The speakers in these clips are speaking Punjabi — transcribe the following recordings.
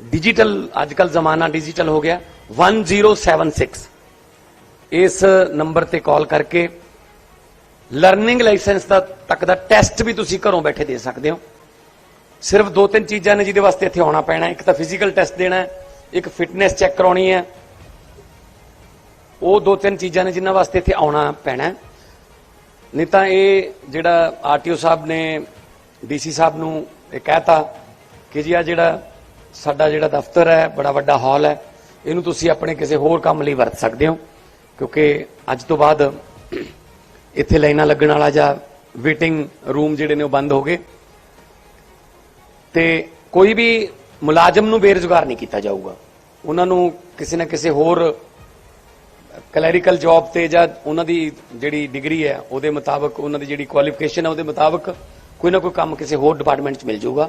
ਡਿਜੀਟਲ ਅੱਜਕੱਲ ਜ਼ਮਾਨਾ ਡਿਜੀਟਲ ਹੋ ਗਿਆ 1076 ਇਸ ਨੰਬਰ ਤੇ ਕਾਲ ਕਰਕੇ ਲਰਨਿੰਗ ਲਾਇਸੈਂਸ ਦਾ ਤੱਕ ਦਾ ਟੈਸਟ ਵੀ ਤੁਸੀਂ ਘਰੋਂ ਬੈਠੇ ਦੇ ਸਕਦੇ ਹੋ ਸਿਰਫ ਦੋ ਤਿੰਨ ਚੀਜ਼ਾਂ ਨੇ ਜਿਹਦੇ ਵਾਸਤੇ ਇੱਥੇ ਆਉਣਾ ਪੈਣਾ ਇੱਕ ਤਾਂ ਫਿਜ਼ੀਕਲ ਟੈਸਟ ਦੇਣਾ ਇੱਕ ਫਿਟਨੈਸ ਚੈੱਕ ਕਰਾਉਣੀ ਹੈ ਉਹ ਦੋ ਤਿੰਨ ਚੀਜ਼ਾਂ ਨੇ ਜਿਨ੍ਹਾਂ ਵਾਸਤੇ ਇੱਥੇ ਆਉਣਾ ਪੈਣਾ ਨਹੀਂ ਤਾਂ ਇਹ ਜਿਹੜਾ ਆਰਟੀਓ ਸਾਹਿਬ ਨੇ ਡੀਸੀ ਸਾਹਿਬ ਨੂੰ ਇਹ ਕਹਿਤਾ ਕਿ ਜੀ ਆ ਜਿਹੜਾ ਸਾਡਾ ਜਿਹੜਾ ਦਫ਼ਤਰ ਹੈ, ਬੜਾ ਵੱਡਾ ਹਾਲ ਹੈ। ਇਹਨੂੰ ਤੁਸੀਂ ਆਪਣੇ ਕਿਸੇ ਹੋਰ ਕੰਮ ਲਈ ਵਰਤ ਸਕਦੇ ਹੋ, ਕਿਉਂਕਿ ਅੱਜ ਤੋਂ ਬਾਅਦ ਇੱਥੇ ਲਾਈਨਾਂ ਲੱਗਣ ਵਾਲਾ ਜਾਂ ਵੇਟਿੰਗ ਰੂਮ ਜਿਹੜੇ ਨੇ ਉਹ ਬੰਦ ਹੋ ਗਏ। ਤੇ ਕੋਈ ਵੀ ਮੁਲਾਜ਼ਮ ਨੂੰ ਬੇਰੁਜ਼ਗਾਰ ਨਹੀਂ ਕੀਤਾ ਜਾਊਗਾ। ਉਹਨਾਂ ਨੂੰ ਕਿਸੇ ਨਾ ਕਿਸੇ ਹੋਰ ਕਲੈਰੀਕਲ ਜੌਬ ਤੇ ਜਾਂ ਉਹਨਾਂ ਦੀ ਜਿਹੜੀ ਡਿਗਰੀ ਹੈ, ਉਹਦੇ ਮੁਤਾਬਕ, ਉਹਨਾਂ ਦੀ ਜਿਹੜੀ ਕੁਆਲੀਫਿਕੇਸ਼ਨ ਹੈ, ਉਹਦੇ ਮੁਤਾਬਕ ਕੋਈ ਨਾ ਕੋਈ ਕੰਮ ਕਿਸੇ ਹੋਰ ਡਿਪਾਰਟਮੈਂਟ 'ਚ ਮਿਲ ਜਾਊਗਾ।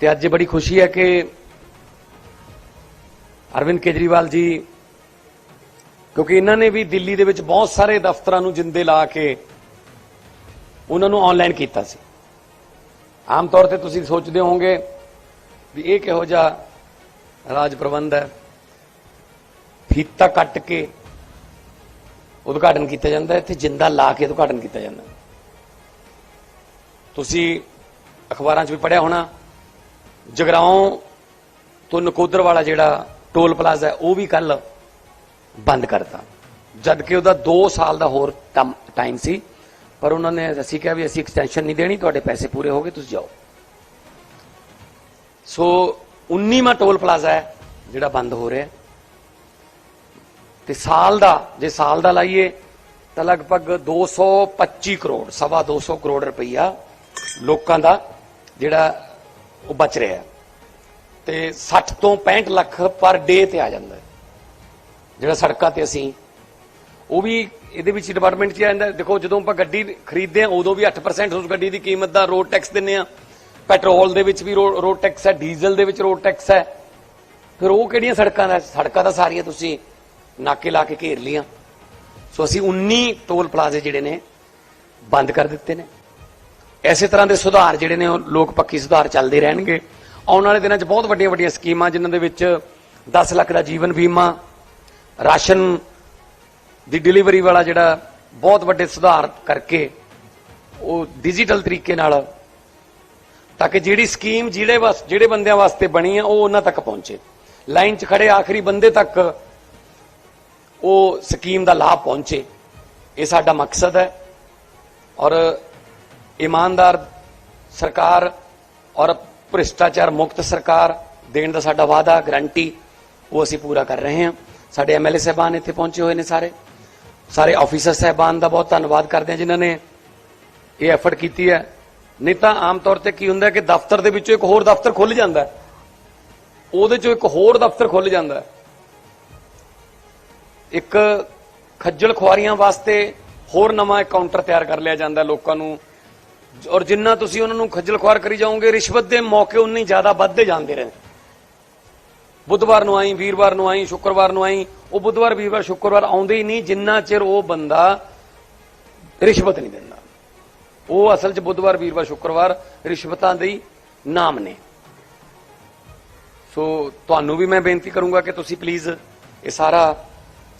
ਤੇ ਅੱਜ ਬੜੀ ਖੁਸ਼ੀ ਹੈ ਕਿ ਅਰਵਿੰਦ ਕੇਜਰੀਵਾਲ ਜੀ, ਕਿਉਂਕਿ ਇਹਨਾਂ ਨੇ ਵੀ ਦਿੱਲੀ ਦੇ ਵਿੱਚ ਬਹੁਤ ਸਾਰੇ ਦਫ਼ਤਰਾਂ ਨੂੰ ਜਿੰਦੇ ਲਾ ਕੇ ਉਹਨਾਂ ਨੂੰ ਆਨਲਾਈਨ ਕੀਤਾ ਸੀ। ਆਮ ਤੌਰ ਤੇ ਤੁਸੀਂ ਸੋਚਦੇ ਹੋਵੋਗੇ ਵੀ ਇਹ ਕਿਹੋ ਜਿਹਾ ਰਾਜ ਪ੍ਰਬੰਧ ਹੈ। ਫੀਤਾ ਕੱਟ ਕੇ ਉਦਘਾਟਨ ਕੀਤਾ ਜਾਂਦਾ ਇੱਥੇ ਜਿੰਦਾ ਲਾ ਕੇ ਉਦਘਾਟਨ ਕੀਤਾ ਜਾਂਦਾ ਤੁਸੀਂ ਅਖਬਾਰਾਂ 'ਚ ਵੀ ਪੜਿਆ ਹੋਣਾ ਜਗਰਾਉਂ ਤੋਂ ਨਕੋਦਰ ਵਾਲਾ ਜਿਹੜਾ ਟੋਲ ਪਲਾਜ਼ਾ ਹੈ, ਉਹ ਵੀ ਕੱਲ ਬੰਦ ਕਰਤਾ। ਜਦ ਕਿ ਉਹਦਾ 2 ਸਾਲ ਦਾ ਹੋਰ ਟਾਈਮ ਸੀ, ਪਰ ਉਹਨਾਂ ਨੇ ਅਸੀਂ ਕਿਹਾ ਵੀ ਅਸੀਂ ਐਕਸਟੈਂਸ਼ਨ ਨਹੀਂ ਦੇਣੀ, ਤੁਹਾਡੇ ਪੈਸੇ ਪੂਰੇ ਹੋ ਗਏ, ਤੁਸੀਂ ਜਾਓ। ਸੋ 19ਵਾਂ ਟੋਲ ਪਲਾਜ਼ਾ ਹੈ, ਜਿਹੜਾ ਬੰਦ ਹੋ ਰਿਹਾ ਹੈ। ਤੇ ਸਾਲ ਦਾ, ਜੇ ਸਾਲ ਦਾ ਲਾਈਏ, ਤਾਂ ਲਗਭਗ 225 ਕਰੋੜ, ਸਵਾ 200 ਕਰੋੜ ਰੁਪਈਆ ਲੋਕਾਂ ਦਾ ਜਿਹੜਾ ਉਹ ਬਚ ਰਿਹਾ ਹੈ। ਤੇ 60 ਤੋਂ 65 ਲੱਖ ਪਰ ਡੇ ਤੇ ਆ ਜਾਂਦਾ ਜਿਹੜਾ ਸੜਕਾਂ ਤੇ ਅਸੀਂ, ਉਹ ਵੀ ਇਹਦੇ ਵਿੱਚ ਡਿਪਾਰਟਮੈਂਟ 'ਚ ਆ ਜਾਂਦਾ ਦੇਖੋ, ਜਦੋਂ ਆਪਾਂ ਗੱਡੀ ਖਰੀਦਦੇ ਆ ਉਦੋਂ ਵੀ 8% ਉਸ ਗੱਡੀ ਦੀ ਕੀਮਤ ਦਾ ਰੋਡ ਟੈਕਸ ਦਿੰਨੇ ਆ ਪੈਟਰੋਲ ਦੇ ਵਿੱਚ ਵੀ ਰੋਡ ਟੈਕਸ ਹੈ ਡੀਜ਼ਲ ਦੇ ਵਿੱਚ ਰੋਡ ਟੈਕਸ ਹੈ। ਫਿਰ ਉਹ ਕਿਹੜੀਆਂ ਸੜਕਾਂ ਦਾ, ਸੜਕਾਂ ਤਾਂ ਸਾਰੀਆਂ ਤੁਸੀਂ ਨਾਕੇ ਲਾ ਕੇ ਘੇਰ ਲੀਆਂ ਸੋ ਅਸੀਂ 19 ਟੋਲ ਪਲਾਜ਼ੇ ਜਿਹੜੇ ਨੇ, ਬੰਦ ਕਰ ਦਿੱਤੇ ਨੇ। ਐਸੇ ਤਰ੍ਹਾਂ ਦੇ ਸੁਧਾਰ ਜਿਹੜੇ ਨੇ ਉਹ ਲੋਕ ਪੱਖੀ ਸੁਧਾਰ ਚੱਲਦੇ ਰਹਿਣਗੇ। ਆਉਣ ਵਾਲੇ ਦਿਨਾਂ 'ਚ ਬਹੁਤ ਵੱਡੀਆਂ ਵੱਡੀਆਂ ਸਕੀਮਾਂ ਜਿਨ੍ਹਾਂ ਦੇ ਵਿੱਚ 10 ਲੱਖ ਦਾ ਜੀਵਨ ਬੀਮਾ, ਰਾਸ਼ਨ ਦੀ ਡਿਲੀਵਰੀ ਵਾਲਾ ਜਿਹੜਾ ਬਹੁਤ ਵੱਡੇ ਸੁਧਾਰ ਕਰਕੇ ਉਹ ਡਿਜੀਟਲ ਤਰੀਕੇ ਨਾਲ ਤਾਂ ਕਿ ਜਿਹੜੀ ਸਕੀਮ ਜਿਹੜੇ ਵਾਸ, ਜਿਹੜੇ ਬੰਦਿਆਂ ਵਾਸਤੇ ਬਣੀ ਆ, ਉਹ ਉਹਨਾਂ ਤੱਕ ਪਹੁੰਚੇ। ਲਾਈਨ 'ਚ ਖੜੇ ਆਖਰੀ ਬੰਦੇ ਤੱਕ ਉਹ ਸਕੀਮ ਦਾ ਲਾਭ ਪਹੁੰਚੇ। ਇਹ ਸਾਡਾ ਮਕਸਦ ਹੈ ਔਰ ਇਮਾਨਦਾਰ ਸਰਕਾਰ ਔਰ ਭ੍ਰਿਸ਼ਟਾਚਾਰ ਮੁਕਤ ਸਰਕਾਰ ਦੇਣ ਦਾ ਸਾਡਾ ਵਾਅਦਾ ਗਰੰਟੀ ਉਹ ਅਸੀਂ ਪੂਰਾ ਕਰ ਰਹੇ ਹਾਂ। ਸਾਡੇ ਐਮਐਲਏ ਸਾਹਿਬਾਨ ਇੱਥੇ ਪਹੁੰਚੇ ਹੋਏ ਨੇ ਸਾਰੇ। ਸਾਰੇ ਆਫੀਸਰ ਸਾਹਿਬਾਨ ਦਾ ਬਹੁਤ ਧੰਨਵਾਦ ਕਰਦੇ ਹਾਂ ਜਿਨ੍ਹਾਂ ਨੇ ਇਹ ਐਫਰਟ ਕੀਤੀ ਹੈ। ਨਹੀਂ ਤਾਂ ਆਮ ਤੌਰ ਤੇ ਕੀ ਹੁੰਦਾ ਕਿ ਦਫ਼ਤਰ ਦੇ ਵਿੱਚੋਂ ਇੱਕ ਹੋਰ ਦਫ਼ਤਰ ਖੁੱਲ ਜਾਂਦਾ ਉਹਦੇ ਚੋਂ ਇੱਕ ਹੋਰ ਦਫ਼ਤਰ ਖੁੱਲ ਜਾਂਦਾ ਇੱਕ ਖੱਜਲ ਖੁਆਰੀਆਂ ਵਾਸਤੇ ਹੋਰ ਨਵਾਂ ਕਾਊਂਟਰ ਤਿਆਰ ਕਰ ਲਿਆ ਜਾਂਦਾ ਲੋਕਾਂ ਨੂੰ। ਔਰ ਜਿੰਨਾ ਤੁਸੀਂ ਉਹਨਾਂ ਨੂੰ ਖੱਜਲ ਖੁਆਰ ਕਰੀ ਜਾਓਗੇ, ਰਿਸ਼ਵਤ ਦੇ ਮੌਕੇ ਉਨੇ ਜ਼ਿਆਦਾ ਵੱਧਦੇ ਜਾਂਦੇ ਰਹੇ। ਬੁੱਧਵਾਰ ਨੂੰ ਆਈ, ਵੀਰਵਾਰ ਨੂੰ ਆਈ, ਸ਼ੁੱਕਰਵਾਰ ਨੂੰ ਆਈ, ਉਹ ਬੁੱਧਵਾਰ, ਵੀਰਵਾਰ, ਸ਼ੁੱਕਰਵਾਰ ਆਉਂਦੇ ਹੀ ਨਹੀਂ, ਜਿੰਨਾ ਚਿਰ ਉਹ ਬੰਦਾ ਰਿਸ਼ਵਤ ਨਹੀਂ ਦਿੰਦਾ। ਉਹ ਅਸਲ 'ਚ ਬੁੱਧਵਾਰ, ਵੀਰਵਾਰ, ਸ਼ੁੱਕਰਵਾਰ ਰਿਸ਼ਵਤਾਂ ਦੇ ਨਾਮ ਨੇ। ਸੋ ਤੁਹਾਨੂੰ ਵੀ ਮੈਂ ਬੇਨਤੀ ਕਰੂੰਗਾ ਕਿ ਤੁਸੀਂ ਪਲੀਜ਼ ਇਹ ਸਾਰਾ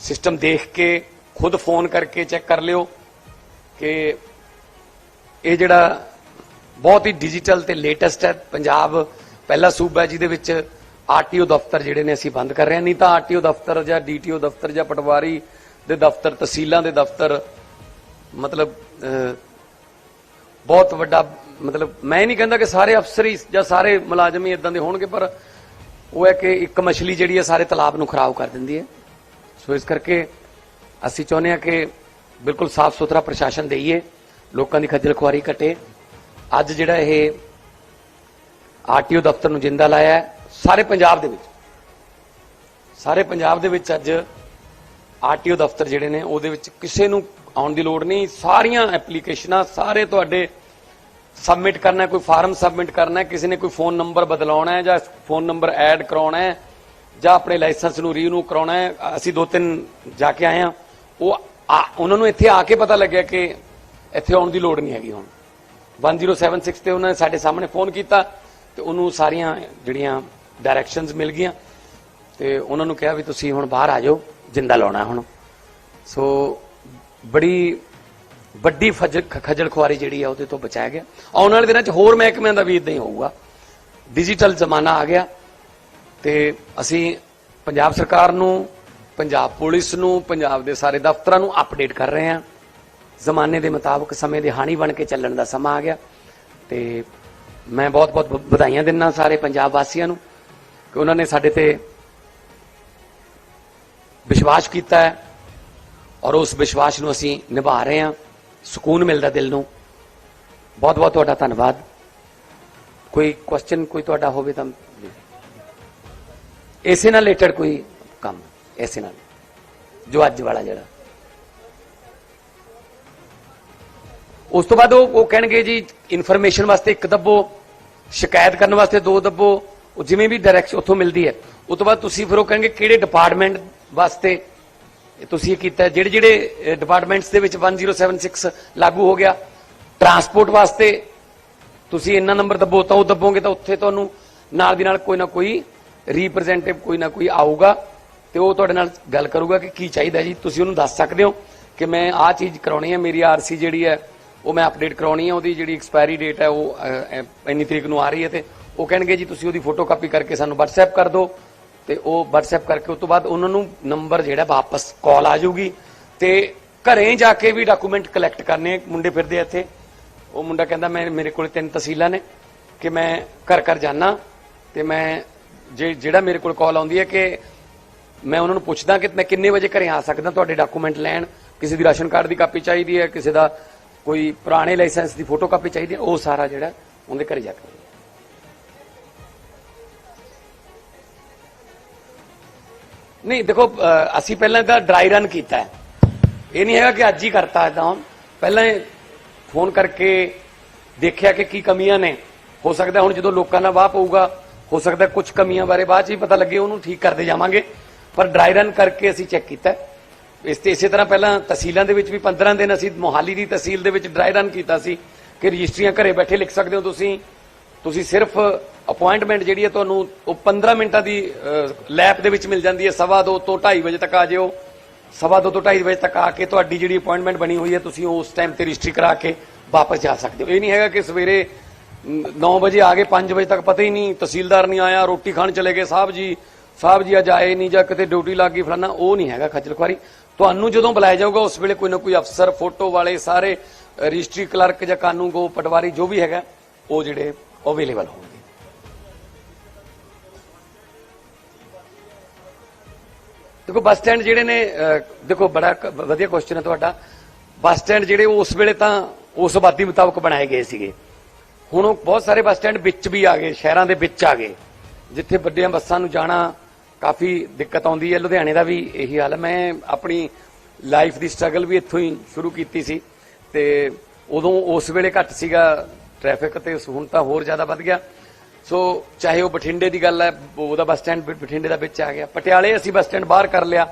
ਸਿਸਟਮ ਦੇਖ ਕੇ, ਖੁਦ ਫੋਨ ਕਰਕੇ ਚੈੱਕ ਕਰ ਲਿਓ ਕਿ ਇਹ ਜਿਹੜਾ ਬਹੁਤ ਹੀ ਡਿਜੀਟਲ ਤੇ ਲੇਟੈਸਟ ਹੈ, ਪੰਜਾਬ ਪਹਿਲਾ ਸੂਬਾ ਜਿਹਦੇ ਵਿੱਚ ਆਰਟੀਓ ਦਫ਼ਤਰ ਜਿਹੜੇ ਨੇ ਅਸੀਂ ਬੰਦ ਕਰ ਰਹੇ ਹਾਂ। ਨਹੀਂ ਤਾਂ ਆਰਟੀਓ ਦਫ਼ਤਰ ਜਾਂ ਡੀਟੀਓ ਦਫ਼ਤਰ ਜਾਂ ਪਟਵਾਰੀ ਦੇ ਦਫ਼ਤਰ, ਤਹਿਸੀਲਾਂ ਦੇ ਦਫ਼ਤਰ, ਮਤਲਬ ਬਹੁਤ ਵੱਡਾ, ਮਤਲਬ, ਮੈਂ ਨਹੀਂ ਕਹਿੰਦਾ ਕਿ ਸਾਰੇ ਅਫਸਰ ਹੀ ਜਾਂ ਸਾਰੇ ਮੁਲਾਜ਼ਮ ਹੀ ਇਦਾਂ ਦੇ ਹੋਣਗੇ, ਪਰ ਉਹ ਹੈ ਕਿ ਇੱਕ ਮਛਲੀ ਜਿਹੜੀ ਹੈ ਸਾਰੇ ਤਲਾਬ ਨੂੰ ਖਰਾਬ ਕਰ ਦਿੰਦੀ ਹੈ। ਸੋ ਇਸ ਕਰਕੇ ਅਸੀਂ ਚਾਹੁੰਦੇ ਹਾਂ ਕਿ ਬਿਲਕੁਲ ਸਾਫ਼ ਸੁਥਰਾ ਪ੍ਰਸ਼ਾਸਨ ਦੇਈਏ। ਲੋਕਾਂ ਦੀ ਖੱਜਲ ਖੁਆਰੀ ਘਟੇ। ਅੱਜ ਜਿਹੜਾ ਇਹ ਆਰਟੀਓ ਦਫ਼ਤਰ ਨੂੰ ਜਿੰਦਾ ਲਾਇਆ ਸਾਰੇ ਪੰਜਾਬ ਦੇ ਵਿੱਚ। ਸਾਰੇ ਪੰਜਾਬ ਦੇ ਵਿੱਚ ਅੱਜ ਆਰਟੀਓ ਦਫ਼ਤਰ ਜਿਹੜੇ ਨੇ, ਉਹਦੇ ਵਿੱਚ ਕਿਸੇ ਨੂੰ ਆਉਣ ਦੀ ਲੋੜ ਨਹੀਂ। ਸਾਰੀਆਂ ਐਪਲੀਕੇਸ਼ਨਾਂ, ਸਾਰੇ ਤੁਹਾਡੇ ਸਬਮਿਟ ਕਰਨਾ, ਕੋਈ ਫਾਰਮ ਸਬਮਿਟ ਕਰਨਾ, ਕਿਸੇ ਨੇ ਕੋਈ ਫੋਨ ਨੰਬਰ ਬਦਲਾਉਣਾ ਹੈ ਜਾਂ ਫੋਨ ਨੰਬਰ ਐਡ ਕਰਾਉਣਾ ਹੈ, ਜਾਂ ਆਪਣੇ ਲਾਇਸੈਂਸ ਨੂੰ ਰੀਨਿਊ ਕਰਾਉਣਾ ਹੈ। ਅਸੀਂ ਦੋ ਤਿੰਨ ਜਾ ਕੇ ਆਏ ਹਾਂ। ਉਹ ਆ- ਉਹਨਾਂ ਨੂੰ ਇੱਥੇ ਆ ਕੇ ਪਤਾ ਲੱਗਿਆ ਕਿ ਇੱਥੇ ਆਉਣ ਦੀ ਲੋੜ ਨਹੀਂ ਹੈਗੀ ਹੁਣ। 1076 ਤੇ ਉਹਨਾਂ ਨੇ ਸਾਡੇ ਸਾਹਮਣੇ ਫੋਨ ਕੀਤਾ ਤੇ ਉਹਨੂੰ ਸਾਰੀਆਂ ਜਿਹੜੀਆਂ ਡਾਇਰੈਕਸ਼ਨਸ ਮਿਲ ਗਈਆਂ ਤੇ ਉਹਨਾਂ ਨੂੰ ਕਿਹਾ ਵੀ ਤੁਸੀਂ ਹੁਣ ਬਾਹਰ ਆ ਜਾਓ, ਜਿੰਦਾ ਲਾਉਣਾ ਹੁਣ। ਸੋ ਬੜੀ, ਵੱਡੀ ਫਜਲ ਖਜਲ ਖੁਆਰੀ ਜਿਹੜੀ ਆ ਉਹਦੇ ਤੋਂ ਬਚਾਇਆ ਗਿਆ। ਆਉਣ ਵਾਲੇ ਦਿਨਾਂ 'ਚ ਹੋਰ ਮਹਿਕਮਿਆਂ ਦਾ ਵੀ ਇਦਾਂ ਹੀ ਹੋਊਗਾ। ਡਿਜੀਟਲ ਜ਼ਮਾਨਾ ਆ ਗਿਆ ਤੇ ਅਸੀਂ ਪੰਜਾਬ ਸਰਕਾਰ ਨੂੰ, ਪੰਜਾਬ ਪੁਲਿਸ ਨੂੰ, ਪੰਜਾਬ ਦੇ ਸਾਰੇ ਦਫ਼ਤਰਾਂ ਨੂੰ ਅਪਡੇਟ ਕਰ ਰਹੇ ਹਾਂ। ਜ਼ਮਾਨੇ ਦੇ ਮੁਤਾਬਕ ਸਮੇਂ ਦੇ ਹਾਣੀ ਬਣ ਕੇ ਚੱਲਣ ਦਾ ਸਮਾਂ ਆ ਗਿਆ। ਤੇ ਮੈਂ ਬਹੁਤ-ਬਹੁਤ ਵਧਾਈਆਂ ਦਿੰਦਾ ਸਾਰੇ ਪੰਜਾਬ ਵਾਸੀਆਂ ਨੂੰ ਕਿ ਉਹਨਾਂ ਨੇ ਸਾਡੇ ਤੇ ਵਿਸ਼ਵਾਸ ਕੀਤਾ ਹੈ ਔਰ ਉਸ ਵਿਸ਼ਵਾਸ ਨੂੰ ਅਸੀਂ ਨਿਭਾ ਰਹੇ ਹਾਂ। ਸਕੂਨ ਮਿਲਦਾ ਦਿਲ ਨੂੰ। ਬਹੁਤ ਬਹੁਤ ਤੁਹਾਡਾ ਧੰਨਵਾਦ। ਕੋਈ ਕੁਐਸਚਨ ਕੋਈ ਤੁਹਾਡਾ ਹੋਵੇ ਤਾਂ ਇਸੇ ਨਾਲ ਰਿਲੇਟਡ ਕੋਈ ਕੰਮ, ਇਸੇ ਨਾਲ। ਜੋ ਅੱਜ ਵਾਲਾ ਜਿਹੜਾ ਉਸ ਤੋਂ ਬਾਅਦ ਉਹ ਉਹ ਕਹਿਣਗੇ ਜੀ ਇਨਫੋਰਮੇਸ਼ਨ ਵਾਸਤੇ ਇੱਕ ਦੱਬੋ, ਸ਼ਿਕਾਇਤ ਕਰਨ ਵਾਸਤੇ ਦੋ ਦੱਬੋ, ਉਹ ਜਿਵੇਂ ਵੀ ਡਾਇਰੈਕਸ਼ਨ ਉੱਥੋਂ ਮਿਲਦੀ ਹੈ। ਉਸ ਤੋਂ ਬਾਅਦ ਤੁਸੀਂ ਫਿਰ ਉਹ ਕਹਿਣਗੇ ਕਿਹੜੇ ਡਿਪਾਰਟਮੈਂਟ ਵਾਸਤੇ ਤੁਸੀਂ ਇਹ ਕੀਤਾ ਜਿਹੜੇ ਜਿਹੜੇ ਡਿਪਾਰਟਮੈਂਟਸ ਦੇ ਵਿੱਚ 1076 ਲਾਗੂ ਹੋ ਗਿਆ ਟਰਾਂਸਪੋਰਟ ਵਾਸਤੇ ਤੁਸੀਂ ਇੰਨਾ ਨੰਬਰ ਦੱਬੋ, ਤਾਂ ਉਹ ਦੱਬੋਗੇ ਤਾਂ ਉੱਥੇ ਤੁਹਾਨੂੰ ਨਾਲ ਦੀ ਨਾਲ ਕੋਈ ਨਾ ਕੋਈ ਰਿਪਰੈਜ਼ੈਂਟੇਟਿਵ ਕੋਈ ਨਾ ਕੋਈ ਆਊਗਾ ਤੇ ਉਹ ਤੁਹਾਡੇ ਨਾਲ ਗੱਲ ਕਰੂਗਾ ਕਿ ਕੀ ਚਾਹੀਦਾ ਜੀ। ਤੁਸੀਂ ਉਹਨੂੰ ਦੱਸ ਸਕਦੇ ਹੋ ਕਿ ਮੈਂ ਆਹ ਚੀਜ਼ ਕਰਾਉਣੀ ਹੈ, ਮੇਰੀ ਆਰਸੀ ਜਿਹੜੀ ਹੈ ਉਹ ਮੈਂ ਅਪਡੇਟ ਕਰਾਉਣੀ ਹੈ ਉਹਦੀ ਜਿਹੜੀ ਐਕਸਪਾਇਰੀ ਡੇਟ ਹੈ ਉਹ ਇੰਨੀ ਤਰੀਕ ਨੂੰ ਆ ਰਹੀ ਹੈ ਤੇ ਉਹ ਕਹਿਣਗੇ ਜੀ ਤੁਸੀਂ ਉਹਦੀ ਫੋਟੋ ਕਾਪੀ ਕਰਕੇ ਸਾਨੂੰ WhatsApp ਕਰ ਦਿਓ ਤੇ ਉਹ WhatsApp ਕਰਕੇ ਉਸ ਤੋਂ ਬਾਅਦ ਉਹਨਾਂ ਨੂੰ ਨੰਬਰ ਜਿਹੜਾ ਵਾਪਸ ਕਾਲ ਆ ਜਾਊਗੀ ਤੇ ਘਰੇ ਜਾ ਕੇ ਵੀ ਡਾਕੂਮੈਂਟ ਕਲੈਕਟ ਕਰਨੇ ਮੁੰਡੇ ਫਿਰਦੇ ਇੱਥੇ। ਉਹ ਮੁੰਡਾ ਕਹਿੰਦਾ, ਮੈਂ, ਮੇਰੇ ਕੋਲ ਤਿੰਨ ਤਹਿਸੀਲਾਂ ਨੇ ਕਿ ਮੈਂ ਘਰ ਘਰ ਜਾਣਾ ਤੇ ਮੈਂ ਜੇ, ਜਿਹੜਾ ਮੇਰੇ ਕੋਲ ਕਾਲ ਆਉਂਦੀ ਹੈ ਕਿ ਮੈਂ ਉਹਨਾਂ ਨੂੰ ਪੁੱਛਦਾ ਕਿ ਮੈਂ ਕਿੰਨੇ ਵਜੇ ਘਰੇ ਆ ਸਕਦਾ, ਤੁਹਾਡੇ ਡਾਕੂਮੈਂਟ ਲੈਣ? ਕਿਸੇ ਦੀ ਰਾਸ਼ਨ ਕਾਰਡ ਦੀ ਕਾਪੀ ਚਾਹੀਦੀ ਹੈ, ਕਿਸੇ ਦਾ ਕੋਈ ਪੁਰਾਣੇ ਲਾਇਸੈਂਸ ਦੀ ਫੋਟੋ ਕਾਪੀ ਚਾਹੀਦੀ ਹੈ, ਉਹ ਸਾਰਾ ਜਿਹੜਾ ਉਹਦੇ ਘਰੇ ਜਾ ਕੇ ਨਹੀਂ, ਦੇਖੋ ਅਸੀਂ ਪਹਿਲਾਂ ਤਾਂ ਡਰਾਈ ਰਨ ਕੀਤਾ ਇਹ ਨਹੀਂ ਹੈਗਾ ਕਿ ਅੱਜ ਹੀ ਕਰਤਾ ਇਦਾਂ ਹੁਣ ਪਹਿਲਾਂ ਫੋਨ ਕਰਕੇ ਦੇਖਿਆ ਕਿ ਕੀ ਕਮੀਆਂ ਨੇ। ਹੋ ਸਕਦਾ ਹੁਣ ਜਦੋਂ ਲੋਕਾਂ ਨਾਲ ਵਾਹ ਪਊਗਾ, ਹੋ ਸਕਦਾ ਕੁਝ ਕਮੀਆਂ ਬਾਰੇ ਬਾਅਦ ਚ ਹੀ ਪਤਾ ਲੱਗੇ ਉਹਨੂੰ ਠੀਕ ਕਰਦੇ ਜਾਵਾਂਗੇ। ਪਰ ਡਰਾਈ ਰਨ ਕਰਕੇ ਅਸੀਂ ਚੈੱਕ ਕੀਤਾ ਇਸ ਤੇ ਇਸੇ ਤਰ੍ਹਾਂ ਪਹਿਲਾਂ ਤਹਿਸੀਲਾਂ ਦੇ ਵਿੱਚ ਵੀ 15 ਦਿਨ ਅਸੀਂ ਮੋਹਾਲੀ ਦੀ ਤਹਿਸੀਲ ਦੇ ਵਿੱਚ ਡਰਾਈ ਰਨ ਕੀਤਾ ਸੀ ਕਿ ਰਜਿਸਟਰੀਆਂ ਘਰੇ ਬੈਠੇ ਲਿਖ ਸਕਦੇ ਹੋ ਤੁਸੀਂ। ਤੁਸੀਂ ਸਿਰਫ ਅਪਾਇੰਟਮੈਂਟ ਜਿਹੜੀ ਹੈ ਤੁਹਾਨੂੰ ਉਹ 15 ਮਿੰਟਾਂ ਦੀ ਲੈਬ ਦੇ ਵਿੱਚ ਮਿਲ ਜਾਂਦੀ ਹੈ। ਸਵਾ ਦੋ ਤੋਂ 2:30 ਵਜੇ ਤੱਕ ਆ ਜਿਓ। ਸਵਾ ਦੋ ਤੋਂ 2:30 ਵਜੇ ਤੱਕ ਆ ਕੇ ਤੁਹਾਡੀ ਜਿਹੜੀ ਅਪਾਇੰਟਮੈਂਟ ਬਣੀ ਹੋਈ ਹੈ, ਤੁਸੀਂ ਉਸ ਟਾਈਮ ਤੇ ਰਜਿਸਟਰੀ ਕਰਾ ਕੇ ਵਾਪਸ ਜਾ ਸਕਦੇ ਹੋ। ਇਹ ਨਹੀਂ ਹੈਗਾ ਕਿ ਸਵੇਰੇ 9 ਵਜੇ ਆ ਗਏ 5 ਵਜੇ ਤੱਕ ਪਤਾ ਹੀ ਨਹੀਂ, ਤਹਿਸੀਲਦਾਰ ਨਹੀਂ ਆਇਆ, ਰੋਟੀ ਖਾਣ ਚਲੇ ਗਏ। ਸਾਹਿਬ ਜੀ ਸਾਹਿਬ ਜੀ ਅੱਜ ਆਏ ਨਹੀਂ ਜਾਂ ਕਿਤੇ ਡਿਊਟੀ ਲੱਗ ਗਈ, ਫਲਾਨਾ, ਉਹ ਨਹੀਂ ਹੈਗਾ ਖੱਜਲ ਖੁਆਰੀ। ਤੁਹਾਨੂੰ ਜਦੋਂ ਬੁਲਾਇਆ ਜਾਊਗਾ, ਉਸ ਵੇਲੇ ਕੋਈ ਨਾ ਕੋਈ ਅਫਸਰ, ਫੋਟੋ ਵਾਲੇ, ਸਾਰੇ ਰਜਿਸਟਰੀ ਕਲਰਕ ਜਾਂ ਕਾਨੂੰਗੋ ਪਟਵਾਰੀ ਜੋ ਵੀ ਹੈਗਾ, ਉਹ ਜਿਹੜੇ ਅਵੇਲੇਬਲ ਹੋਣਗੇ। ਦੇਖੋ, ਬੱਸ ਸਟੈਂਡ ਜਿਹੜੇ ਨੇ ਦੇਖੋ, ਬੜਾ ਵਧੀਆ ਕੁਐਸਚਨ ਹੈ ਤੁਹਾਡਾ। ਬੱਸ ਸਟੈਂਡ ਜਿਹੜੇ ਉਸ ਵੇਲੇ ਤਾਂ ਉਸ ਆਬਾਦੀ ਮੁਤਾਬਕ ਬਣਾਏ ਗਏ ਸੀਗੇ। ਹੁਣ ਉਹ ਬਹੁਤ ਸਾਰੇ ਬੱਸ ਸਟੈਂਡ ਵਿੱਚ ਵੀ ਆ ਗਏ, ਸ਼ਹਿਰਾਂ ਦੇ ਵਿੱਚ ਆ ਗਏ। ਜਿੱਥੇ ਵੱਡੀਆਂ ਬੱਸਾਂ ਨੂੰ ਜਾਣਾ ਕਾਫੀ ਦਿੱਕਤ ਆਉਂਦੀ ਹੈ। ਲੁਧਿਆਣੇ ਦਾ ਵੀ ਇਹੀ ਹਾਲ ਹੈ। ਮੈਂ ਆਪਣੀ ਲਾਈਫ ਦੀ ਸਟਰਗਲ ਵੀ ਇੱਥੋਂ ਹੀ ਸ਼ੁਰੂ ਕੀਤੀ ਸੀ ਤੇ ਉਦੋਂ ਉਸ ਵੇਲੇ ਘੱਟ ਸੀਗਾ ਟ੍ਰੈਫਿਕ ਤੇ ਹੁਣ ਤਾਂ ਹੋਰ ਜ਼ਿਆਦਾ ਵੱਧ ਗਿਆ। ਸੋ ਚਾਹੇ ਉਹ ਬਠਿੰਡੇ ਦੀ ਗੱਲ ਹੈ, ਉਹਦਾ ਬੱਸ ਸਟੈਂਡ ਬਠਿੰਡੇ ਦਾ ਵਿੱਚ ਆ ਗਿਆ। ਪਟਿਆਲੇ ਅਸੀਂ ਬੱਸ ਸਟੈਂਡ ਬਾਹਰ ਕਰ ਲਿਆ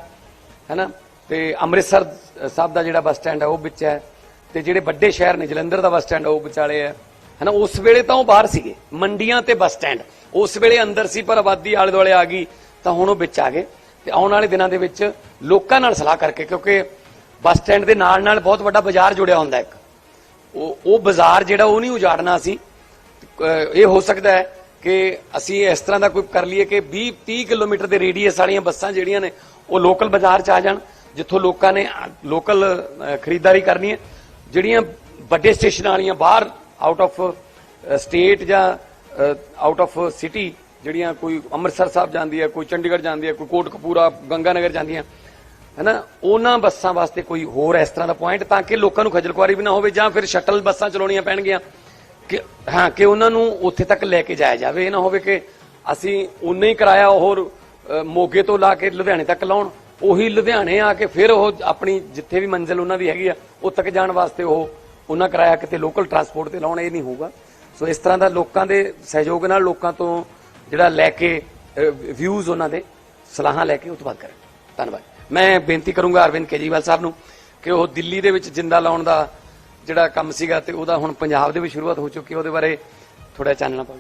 ਹੈਨਾ ਤੇ ਅੰਮ੍ਰਿਤਸਰ ਸਾਹਿਬ ਦਾ ਜਿਹੜਾ ਬੱਸ ਸਟੈਂਡ ਹੈ, ਉਹ ਵਿੱਚ ਹੈ। ਤੇ ਜਿਹੜੇ ਵੱਡੇ ਸ਼ਹਿਰ ਨੇ, ਜਲੰਧਰ ਦਾ ਬੱਸ ਸਟੈਂਡ ਉਹ ਵਿਚਾਲੇ ਹੈ। ਹੈਨਾ ਉਸ ਵੇਲੇ ਤਾਂ ਉਹ ਬਾਹਰ ਸੀਗੇ। ਮੰਡੀਆਂ ਤੇ ਬੱਸ ਸਟੈਂਡ ਉਸ ਵੇਲੇ ਅੰਦਰ ਸੀ, ਪਰ ਆਬਾਦੀ ਆਲੇ ਦੁਆਲੇ ਆ ਗਈ। ਤਾਂ ਹੁਣ ਉਹ ਵਿੱਚ ਆ ਗਏ ਤੇ ਆਉਣ ਵਾਲੇ ਦਿਨਾਂ ਦੇ ਵਿੱਚ ਲੋਕਾਂ ਨਾਲ ਸਲਾਹ ਕਰਕੇ, ਕਿਉਂਕਿ ਬੱਸ ਸਟੈਂਡ ਦੇ ਨਾਲ ਨਾਲ ਬਹੁਤ ਵੱਡਾ ਬਾਜ਼ਾਰ ਜੁੜਿਆ ਹੁੰਦਾ ਇੱਕ। ਉਹ ਉਹ ਬਾਜ਼ਾਰ ਜਿਹੜਾ ਉਹ ਨਹੀਂ ਉਜਾੜਨਾ ਅਸੀਂ। ਇਹ ਹੋ ਸਕਦਾ ਹੈ ਕਿ ਅਸੀਂ ਇਸ ਤਰ੍ਹਾਂ ਦਾ ਕੋਈ ਕਰ ਲਈਏ ਕਿ 20 30 ਕਿਲੋਮੀਟਰ ਦੇ ਰੇਡੀਅਸ ਵਾਲੀਆਂ ਬੱਸਾਂ ਜਿਹੜੀਆਂ ਨੇ, ਉਹ ਲੋਕਲ ਬਾਜ਼ਾਰ 'ਚ ਆ ਜਾਣ, ਜਿੱਥੋਂ ਲੋਕਾਂ ਨੇ, ਲੋਕਲ ਖਰੀਦਦਾਰੀ ਕਰਨੀ ਹੈ। ਜਿਹੜੀਆਂ ਵੱਡੇ ਸਟੇਸ਼ਨਾਂ ਵਾਲੀਆਂ ਬਾਹਰ ਆਊਟ ਆਫ ਸਟੇਟ ਜਾਂ ਆਊਟ ਆਫ ਸਿਟੀ ਜਿਹੜੀਆਂ ਕੋਈ ਅੰਮ੍ਰਿਤਸਰ ਸਾਹਿਬ ਜਾਂਦੀ ਹੈ, ਕੋਈ ਚੰਡੀਗੜ੍ਹ ਜਾਂਦੀ ਹੈ, ਕੋਈ ਕੋਟਕਪੂਰਾ, ਗੰਗਾਨਗਰ ਜਾਂਦੀਆਂ, ਹੈਨਾ? ਉਹਨਾਂ ਬੱਸਾਂ ਵਾਸਤੇ ਕੋਈ ਹੋਰ ਇਸ ਤਰ੍ਹਾਂ ਦਾ ਪੁਆਇੰਟ ਤਾਂ ਕਿ ਲੋਕਾਂ ਨੂੰ ਖੱਜਲ ਖੁਆਰੀ ਵੀ ਨਾ ਹੋਵੇ ਜਾਂ ਫਿਰ ਸ਼ਟਲ ਬੱਸਾਂ ਚਲਾਉਣੀਆਂ ਪੈਣਗੀਆਂ। ਕਿ, ਹਾਂ, ਕਿ ਉਹਨਾਂ ਨੂੰ ਉੱਥੇ ਤੱਕ ਲੈ ਕੇ ਜਾਇਆ ਜਾਵੇ, ਇਹ ਨਾ ਹੋਵੇ ਕਿ ਅਸੀਂ ਉਨੇ ਹੀ ਕਿਰਾਇਆ ਹੋਰ ਮੋਗੇ ਤੋਂ ਲਾ ਕੇ ਲੁਧਿਆਣੇ ਤੱਕ ਲਾਉਣ, ਉਹੀ ਲੁਧਿਆਣੇ ਆ ਕੇ ਫਿਰ ਉਹ ਆਪਣੀ ਜਿੱਥੇ ਵੀ ਮੰਜ਼ਿਲ ਉਹਨਾਂ ਦੀ ਹੈਗੀ ਆ, ਉਹ ਤੱਕ ਜਾਣ ਵਾਸਤੇ ਉਹ ਉਹਨਾਂ ਕਿਰਾਇਆ ਕਿਤੇ ਲੋਕਲ ਟਰਾਂਸਪੋਰਟ ਤੇ ਲਾਉਣ, ਇਹ ਨਹੀਂ ਹੋਊਗਾ। ਸੋ ਇਸ ਤਰ੍ਹਾਂ ਦਾ ਲੋਕਾਂ ਦੇ ਸਹਿਯੋਗ ਨਾਲ ਲੋਕਾਂ ਤੋਂ ਜਿਹੜਾ ਲੈ ਕੇ ਵਿਊਜ਼ ਉਹਨਾਂ ਦੇ, ਸਲਾਹਾਂ ਲੈ ਕੇ ਉਤਪਾਦ ਕਰਨ ਧੰਨਵਾਦ। ਮੈਂ ਬੇਨਤੀ ਕਰੂੰਗਾ ਅਰਵਿੰਦ ਕੇਜੀਵਾਲ ਸਾਹਿਬ ਨੂੰ ਕਿ ਉਹ ਦਿੱਲੀ ਦੇ ਵਿੱਚ ਜਿੰਦਾ ਲਾਉਣ ਦਾ ਜਿਹੜਾ ਕੰਮ ਸੀਗਾ ਤੇ ਉਹਦਾ ਹੁਣ ਪੰਜਾਬ ਦੇ ਵਿੱਚ ਸ਼ੁਰੂਆਤ ਹੋ ਚੁੱਕੀ ਹੈ, ਉਹਦੇ ਬਾਰੇ ਥੋੜਾ ਚਾਨਣਾ ਪਾਓ